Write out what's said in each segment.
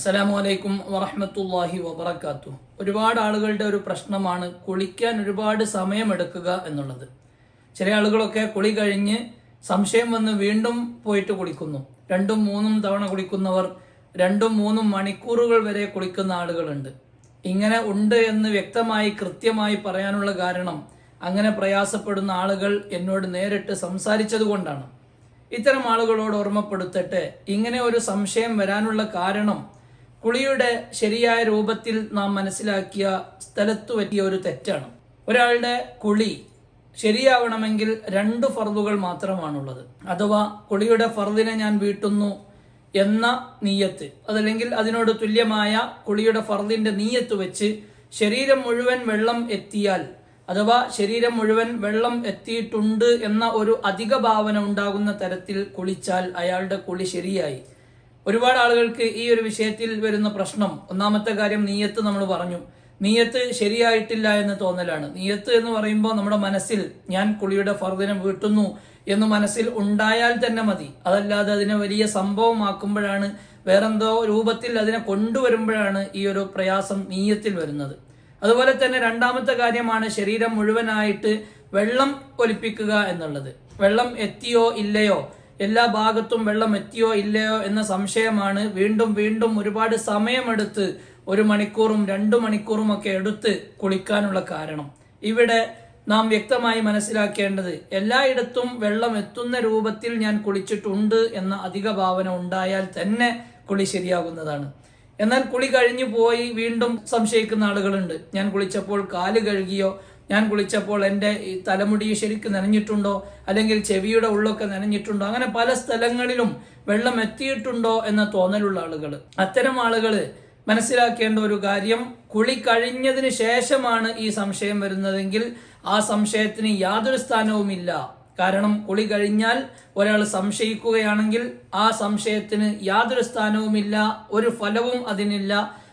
അസ്സലാമു അലൈക്കും വറഹമത്തല്ലാഹി വബറകാതുഹു ഒരുപാട് ആളുകളുടെ ഒരു പ്രശ്നമാണ് കുളിക്കാൻ ഒരുപാട് സമയമെടുക്കുക എന്നുള്ളത്. ചില ആളുകളൊക്കെ കുളി കഴിഞ്ഞ് സംശയം വന്ന് വീണ്ടും പോയിട്ട് കുളിക്കുന്നു. രണ്ടും മൂന്നും തവണ കുളിക്കുന്നവർ രണ്ടും മൂന്നും മണിക്കൂറുകൾ വരെ കുളിക്കുന്ന ആളുകളുണ്ട്. ഇങ്ങനെ ഉണ്ട് എന്ന് വ്യക്തമായി കൃത്യമായി പറയാനുള്ള കാരണം അങ്ങനെ പ്രയാസപ്പെടുന്ന ആളുകൾ എന്നോട് നേരിട്ട് സംസാരിച്ചതുകൊണ്ടാണ് ഇത്തരം ആളുകളോട് ഓർമ്മപ്പെടുത്തട്ടെ ഇങ്ങനെ ഒരു സംശയം വരാനുള്ള കാരണം കുളിയുടെ ശരിയായ രൂപത്തിൽ നാം മനസ്സിലാക്കിയ സ്ഥലത്തു പറ്റിയ ഒരു തെറ്റാണ്. ഒരാളുടെ കുളി ശരിയാവണമെങ്കിൽ രണ്ട് ഫർദുകൾ മാത്രമാണുള്ളത്. അഥവാ കുളിയുടെ ഫർദിനെ ഞാൻ വീട്ടുന്നു എന്ന നീയത്ത് അതല്ലെങ്കിൽ അതിനോട് തുല്യമായ കുളിയുടെ ഫർദിന്റെ നീയത്ത് വെച്ച് ശരീരം മുഴുവൻ വെള്ളം എത്തിയാൽ അഥവാ ശരീരം മുഴുവൻ വെള്ളം എത്തിയിട്ടുണ്ട് എന്ന ഒരു അധിക ഭാവന ഉണ്ടാകുന്ന തരത്തിൽ കുളിച്ചാൽ അയാളുടെ കുളി ശരിയായി. ഒരുപാട് ആളുകൾക്ക് ഈ ഒരു വിഷയത്തിൽ വരുന്ന പ്രശ്നം ഒന്നാമത്തെ കാര്യം നീയത്ത് നമ്മൾ പറഞ്ഞു. നീയത്ത് ശരിയായിട്ടില്ല എന്ന് തോന്നലാണ്. നീയത്ത് എന്ന് പറയുമ്പോൾ നമ്മുടെ മനസ്സിൽ ഞാൻ കുളിയുടെ ഫർദിനെ വീട്ടുന്നു എന്ന് മനസ്സിൽ ഉണ്ടായാൽ തന്നെ മതി. അതല്ലാതെ അതിനെ വലിയ സംഭവമാക്കുമ്പോഴാണ് വേറെന്തോ രൂപത്തിൽ അതിനെ കൊണ്ടുവരുമ്പോഴാണ് ഈ ഒരു പ്രയാസം നീയത്തിൽ വരുന്നത്. അതുപോലെ തന്നെ രണ്ടാമത്തെ കാര്യമാണ് ശരീരം മുഴുവനായിട്ട് വെള്ളം ഒലിപ്പിക്കുക എന്നുള്ളത്. വെള്ളം എത്തിയോ ഇല്ലയോ എല്ലാ ഭാഗത്തും വെള്ളം എത്തിയോ ഇല്ലയോ എന്ന സംശയമാണ്. വീണ്ടും വീണ്ടും ഒരുപാട് സമയമെടുത്ത് ഒരു മണിക്കൂറും രണ്ടു മണിക്കൂറും ഒക്കെ എടുത്ത് കുളിക്കാനുള്ള കാരണം. ഇവിടെ നാം വ്യക്തമായി മനസ്സിലാക്കേണ്ടത് എല്ലായിടത്തും വെള്ളം എത്തുന്ന രൂപത്തിൽ ഞാൻ കുളിച്ചിട്ടുണ്ട് എന്ന അധിക ഭാവന ഉണ്ടായാൽ തന്നെ കുളി ശരിയാകുന്നതാണ്. എന്നാൽ കുളി കഴിഞ്ഞു പോയി വീണ്ടും സംശയിക്കുന്ന ആളുകളുണ്ട്. ഞാൻ കുളിച്ചപ്പോൾ കാൽ കഴുകിയോ ഞാൻ കുളിച്ചപ്പോൾ എന്റെ ഈ തലമുടി ശരിക്കും നനഞ്ഞിട്ടുണ്ടോ? അല്ലെങ്കിൽ ചെവിയുടെ ഉള്ളൊക്കെ നനഞ്ഞിട്ടുണ്ടോ? അങ്ങനെ പല സ്ഥലങ്ങളിലും വെള്ളം എത്തിയിട്ടുണ്ടോ എന്ന തോന്നലുള്ള ആളുകൾ അത്തരം ആളുകൾ മനസ്സിലാക്കേണ്ട ഒരു കാര്യം കുളി കഴിഞ്ഞതിന് ശേഷമാണ് ഈ സംശയം വരുന്നതെങ്കിൽ ആ സംശയത്തിന് യാതൊരു സ്ഥാനവുമില്ല. കാരണം കുളി കഴിഞ്ഞാൽ ഒരാൾ സംശയിക്കുകയാണെങ്കിൽ ആ സംശയത്തിന് യാതൊരു സ്ഥാനവുമില്ല ഒരു ഫലവും അതിനില്ല.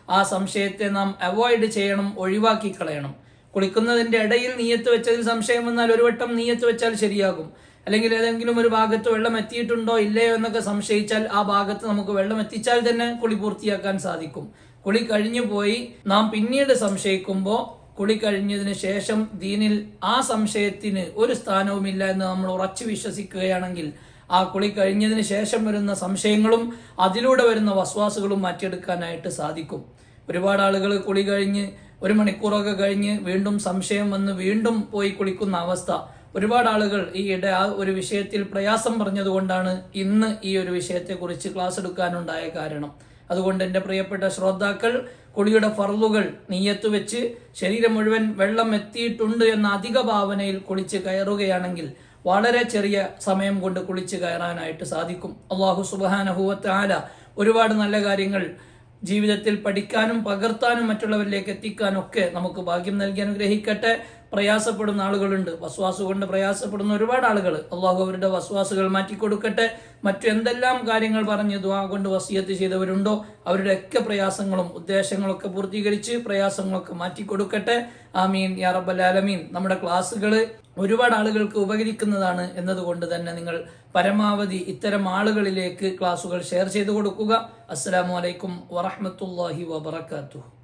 ആ സംശയത്തെ നാം അവോയ്ഡ് ചെയ്യണം ഒഴിവാക്കി കളയണം. കുളിക്കുന്നതിന്റെ ഇടയിൽ നീയത്ത് വെച്ചതിൽ സംശയം വന്നാൽ ഒരു വട്ടം നീയത്ത് വെച്ചാൽ ശരിയാകും. അല്ലെങ്കിൽ ഏതെങ്കിലും ഒരു ഭാഗത്ത് വെള്ളം എത്തിയിട്ടുണ്ടോ ഇല്ലയോ എന്നൊക്കെ സംശയിച്ചാൽ ആ ഭാഗത്ത് നമുക്ക് വെള്ളം എത്തിച്ചാൽ തന്നെ കുളി പൂർത്തിയാക്കാൻ സാധിക്കും. കുളി കഴിഞ്ഞു പോയി നാം പിന്നീട് സംശയിക്കുമ്പോൾ കുളി കഴിഞ്ഞതിന് ശേഷം ദീനിൽ ആ സംശയത്തിന് ഒരു സ്ഥാനവുമില്ല എന്ന് നമ്മൾ ഉറച്ചു വിശ്വസിക്കുകയാണെങ്കിൽ ആ കുളി കഴിഞ്ഞതിന് ശേഷം വരുന്ന സംശയങ്ങളും അതിലൂടെ വരുന്ന വസ്വാസുകളും മാറ്റിയെടുക്കാനായിട്ട് സാധിക്കും. ഒരുപാട് ആളുകൾ കുളി കഴിഞ്ഞ് ഒരു മണിക്കൂറൊക്കെ കഴിഞ്ഞ് വീണ്ടും സംശയം വന്ന് വീണ്ടും പോയി കുളിക്കുന്ന അവസ്ഥ. ഒരുപാട് ആളുകൾ ഈ ഇട ആ ഒരു വിഷയത്തിൽ പ്രയാസം പറഞ്ഞതുകൊണ്ടാണ് ഇന്ന് ഈ ഒരു വിഷയത്തെക്കുറിച്ച് ക്ലാസ് എടുക്കാനുണ്ടായ കാരണം. അതുകൊണ്ട് എന്റെ പ്രിയപ്പെട്ട ശ്രോതാക്കൾ കുളിയുടെ ഫറലുകൾ നീയത്ത് വെച്ച് ശരീരം മുഴുവൻ വെള്ളം എത്തിയിട്ടുണ്ട് എന്ന അധിക ഭാവനയിൽ കുളിച്ച് കയറുകയാണെങ്കിൽ വളരെ ചെറിയ സമയം കൊണ്ട് കുളിച്ച് കയറാനായിട്ട് സാധിക്കും. അള്ളാഹു സുബാനഹുവത്ത് ആല ഒരുപാട് നല്ല കാര്യങ്ങൾ ജീവിതത്തിൽ പഠിക്കാനും പകർത്താനും മറ്റുള്ളവരിലേക്ക് എത്തിക്കാനും ഒക്കെ നമുക്ക് ഭാഗ്യം നൽകി അനുഗ്രഹിക്കട്ടെ. പ്രയാസപ്പെടുന്ന ആളുകളുണ്ട്. വസ്വാസ് കൊണ്ട് പ്രയാസപ്പെടുന്ന ഒരുപാട് ആളുകൾ. അള്ളാഹു അവരുടെ വസ്വാസുകൾ മാറ്റിക്കൊടുക്കട്ടെ. മറ്റു എന്തെല്ലാം കാര്യങ്ങൾ പറഞ്ഞ് ദ്വാ കൊണ്ട് വസിയത്ത് ചെയ്തവരുണ്ടോ? അവരുടെ ഒക്കെ പ്രയാസങ്ങളും ഉദ്ദേശങ്ങളൊക്കെ പൂർത്തീകരിച്ച് പ്രയാസങ്ങളൊക്കെ മാറ്റിക്കൊടുക്കട്ടെ. ആമീൻ. യാ റബ്ബൽ ആലമീൻ. നമ്മുടെ ക്ലാസ്സുകൾ ഒരുപാട് ആളുകൾക്ക് ഉപകരിക്കുന്നതാണ് എന്നതുകൊണ്ട് തന്നെ നിങ്ങൾ പരമാവധി ഇത്തരം ആളുകളിലേക്ക് ക്ലാസുകൾ ഷെയർ ചെയ്തു കൊടുക്കുക. അസ്സലാമു അലൈക്കും വറഹ്മത്തുള്ളാഹി വബറകാതുഹു.